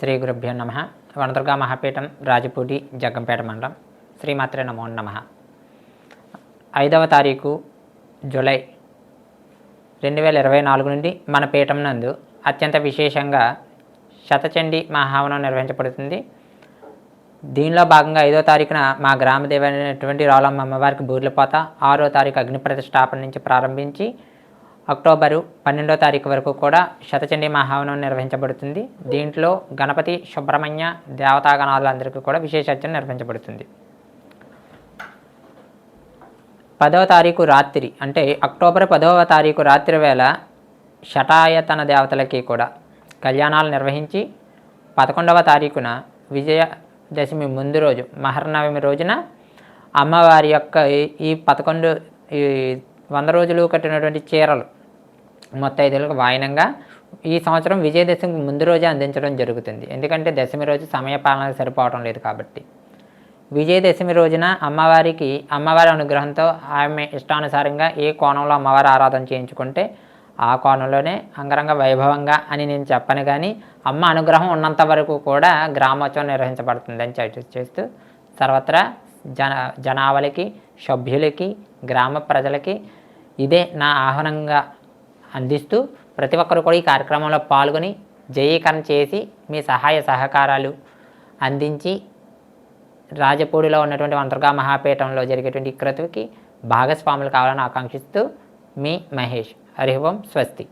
శ్రీ గురుభ్యో నమ. వనదుర్గా మహాపీఠం రాజపూడి జగ్గంపేట మండలం. శ్రీమాత్రే నమో నమ. ఐదవ తారీఖు జూలై రెండు వేల ఇరవై నాలుగు నుండి మన పీఠం నందు అత్యంత విశేషంగా శతచండి మహావనం నిర్వహించబడుతుంది. దీనిలో భాగంగా ఐదో తారీఖున మా గ్రామ దేవైనటువంటి రావులమ్మ అమ్మవారికి బూర్లపోత ఆరో తారీఖు అగ్ని ప్రతిష్టాపన నుంచి ప్రారంభించి అక్టోబరు పన్నెండో తారీఖు వరకు కూడా శతచండీ మహావనం నిర్వహించబడుతుంది. దీంట్లో గణపతి సుబ్రహ్మణ్య దేవతాగణాలందరికీ కూడా విశేషార్చన నిర్వహించబడుతుంది. పదవ తారీఖు రాత్రి అంటే అక్టోబర్ పదవ తారీఖు రాత్రి వేళ శటాయతన దేవతలకి కూడా కళ్యాణాలు నిర్వహించి పదకొండవ తారీఖున విజయదశమి ముందు రోజు మహర్నవమి రోజున అమ్మవారి యొక్క ఈ- ఈ పదకొండు ఈ వంద రోజులు కట్టినటువంటి చీరలు ముత్తైదులకు వాయినంగా ఈ సంవత్సరం విజయదశమి ముందు రోజే అందించడం జరుగుతుంది. ఎందుకంటే దశమి రోజు సమయపాలన సరిపోవడం లేదు కాబట్టి. విజయదశమి రోజున అమ్మవారికి అమ్మవారి అనుగ్రహంతో ఆమె ఇష్టానుసారంగా ఏ కోణంలో అమ్మవారి ఆరాధన చేయించుకుంటే ఆ కోణంలోనే అంగరంగ వైభవంగా అని నేను చెప్పను కానీ అమ్మ అనుగ్రహం ఉన్నంత వరకు కూడా గ్రామోత్సవం నిర్వహించబడుతుందని చే- చేస్తూ సర్వత్రా జన జనావళికి సభ్యులకి గ్రామ ప్రజలకి ఇదే నా ఆహ్వానంగా అందిస్తూ ప్రతి ఒక్కరు కూడా ఈ కార్యక్రమంలో పాల్గొని జయీకరణ చేసి మీ సహాయ సహకారాలు అందించి రాజపూడిలో ఉన్నటువంటి వంతర్గా మహాపీఠంలో జరిగేటువంటి క్రతువుకి భాగస్వాములు కావాలని ఆకాంక్షిస్తూ మీ మహేష్. హరిహోం స్వస్తి.